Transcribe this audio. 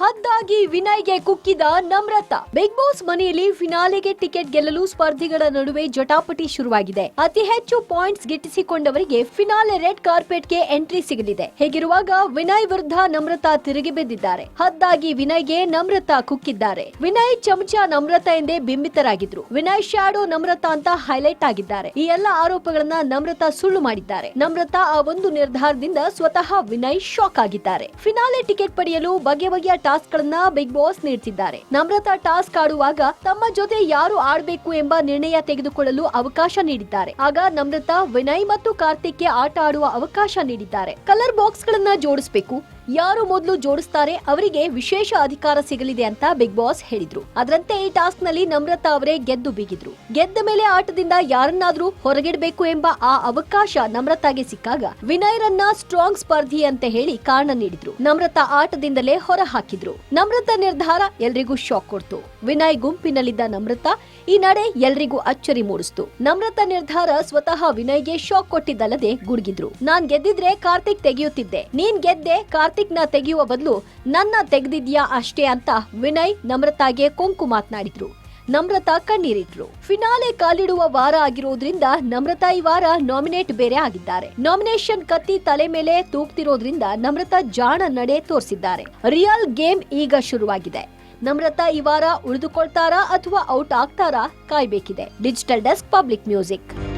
ಹದ್ದಾಗಿ ವಿನಯ್ಗೆ ಕುಕ್ಕಿದ Namratha. Big boss ಮನೆಯಲ್ಲಿ ಫಿನಾಲೆಗೆ ಟಿಕೆಟ್ ಗೆಲ್ಲಲು ಸ್ಪರ್ಧಿಗಳ ನಡುವೆ ಜಟಾಪಟಿ ಶುರುವಾಗಿದೆ. ಅತಿ ಹೆಚ್ಚು ಪಾಯಿಂಟ್ಸ್ ಗಿಟ್ಟಿಸಿಕೊಂಡವರಿಗೆ ಫಿನಾಲೆ ರೆಡ್ ಕಾರ್ಪೆಟ್ಗೆ ಎಂಟ್ರಿ ಸಿಗಲಿದೆ. ಹೇಗಿರುವಾಗ ವಿನಯ್ ವಿರುದ್ಧ ನಮ್ರತಾ ತಿರುಗಿ ಬಿದ್ದಿದ್ದಾರೆ. ಹದ್ದಾಗಿ ವಿನಯ್ಗೆ ನಮ್ರತಾ ಕುಕ್ಕಿದ್ದಾರೆ. ವಿನಯ್ ಚಮಚ ನಮ್ರತಾ ಎಂದೇ ಬಿಂಬಿತರಾಗಿದ್ರು. ವಿನಯ್ ಶ್ಯಾಡೋ ನಮ್ರತಾ ಅಂತ ಹೈಲೈಟ್ ಆಗಿದ್ದಾರೆ. ಈ ಎಲ್ಲ ಆರೋಪಗಳನ್ನ ನಮ್ರತಾ ಸುಳ್ಳು ಮಾಡಿದ್ದಾರೆ. ನಮ್ರತಾ ಆ ಒಂದು ನಿರ್ಧಾರದಿಂದ ಸ್ವತಃ ವಿನಯ್ ಶಾಕ್ ಆಗಿದ್ದಾರೆ. ಫಿನಾಲೆ ಟಿಕೆಟ್ ಪಡೆಯಲು ಬಗೆ ಬಗೆಯ ಟಾಸ್ಕ್ ಗಳನ್ನ ಬಿಗ್ ಬಾಸ್ ನೀಡ್ತಿದ್ದಾರೆ. ನಮ್ರತಾ ಟಾಸ್ಕ್ ಆಡುವಾಗ ತಮ್ಮ ಜೊತೆ ಯಾರು ಆಡ್ಬೇಕು ಎಂಬ ನಿರ್ಣಯ ತೆಗೆದುಕೊಳ್ಳಲು ಅವಕಾಶ ನೀಡಿದ್ದಾರೆ. ಆಗ ನಮ್ರತಾ, ವಿನಯ್ ಮತ್ತು ಕಾರ್ತಿಕ್ಗೆ ಆಟ ಆಡುವ ಅವಕಾಶ ನೀಡಿದ್ದಾರೆ. ಕಲರ್ ಬಾಕ್ಸ್ ಗಳನ್ನ ಜೋಡಿಸಬೇಕು. ಯಾರು ಮೊದಲು ಜೋಡಿಸ್ತಾರೆ ಅವರಿಗೆ ವಿಶೇಷ ಅಧಿಕಾರ ಸಿಗಲಿದೆ ಅಂತ ಬಿಗ್ ಬಾಸ್ ಹೇಳಿದ್ರು. ಅದರಂತೆ ಈ ಟಾಸ್ಕ್ನಲ್ಲಿ ನಮ್ರತಾ ಅವರೇ ಗೆದ್ದು ಬೀಗಿದ್ರು. ಗೆದ್ದ ಮೇಲೆ ಆಟದಿಂದ ಯಾರನ್ನಾದ್ರೂ ಹೊರಗಿಡಬೇಕು ಎಂಬ ಆ ಅವಕಾಶ ನಮ್ರತಾಗೆ ಸಿಕ್ಕಾಗ ವಿನಯ್ರನ್ನ ಸ್ಟ್ರಾಂಗ್ ಸ್ಪರ್ಧಿ ಅಂತ ಹೇಳಿ ಕಾರಣ ನೀಡಿದ್ರು. ನಮ್ರತಾ ಆಟದಿಂದಲೇ ಹೊರ ಹಾಕಿದ್ರು. ನಮ್ರತಾ ನಿರ್ಧಾರ ಎಲ್ರಿಗೂ ಶಾಕ್ ಕೊಡ್ತು. ವಿನಯ್ ಗುಂಪಿನಲ್ಲಿದ್ದ ನಮ್ರತಾ ಈ ನಡೆ ಎಲ್ರಿಗೂ ಅಚ್ಚರಿ ಮೂಡಿಸ್ತು. ನಮ್ರತಾ ನಿರ್ಧಾರ ಸ್ವತಃ ವಿನಯ್ಗೆ ಶಾಕ್ ಕೊಟ್ಟಿದ್ದಲ್ಲದೆ ಗುಡುಗಿದ್ರು. ನಾನ್ ಗೆದ್ದಿದ್ರೆ ಕಾರ್ತಿಕ್ ತೆಗೆಯುತ್ತಿದ್ದೆ. ನೀನ್ ಗೆದ್ದೆ, ಕಾರ್ತಿಕ್ ನ ತೆಗೆಯುವ ಬದಲು ನನ್ನ ತೆಗೆದಿದ್ಯಾ ಅಷ್ಟೇ ಅಂತ ವಿನಯ್ ನಮ್ರತಾಗೆ ಕೊಂಕು ಮಾತನಾಡಿದ್ರು. ನಮ್ರತಾ ಕಣ್ಣೀರಿಟ್ರು. ಫಿನಾಲೆ ಕಾಲಿಡುವ ವಾರ ಆಗಿರೋದ್ರಿಂದ ನಮ್ರತಾ ಈ ವಾರ ನಾಮಿನೇಟ್ ಬೇರೆ ಆಗಿದ್ದಾರೆ. ನಾಮಿನೇಷನ್ ಕತ್ತಿ ತಲೆ ಮೇಲೆ ತೂಗ್ತಿರೋದ್ರಿಂದ ನಮ್ರತಾ ಜಾಣ ನಡೆ ತೋರಿಸಿದ್ದಾರೆ. ರಿಯಲ್ ಗೇಮ್ ಈಗ ಶುರುವಾಗಿದೆ. ನಮ್ರತಾ ಈ ವಾರ ಉಳಿದುಕೊಳ್ತಾರಾ ಅಥವಾ ಔಟ್ ಆಗ್ತಾರಾ ಕಾಯ್ಬೇಕಿದೆ. Digital desk public music.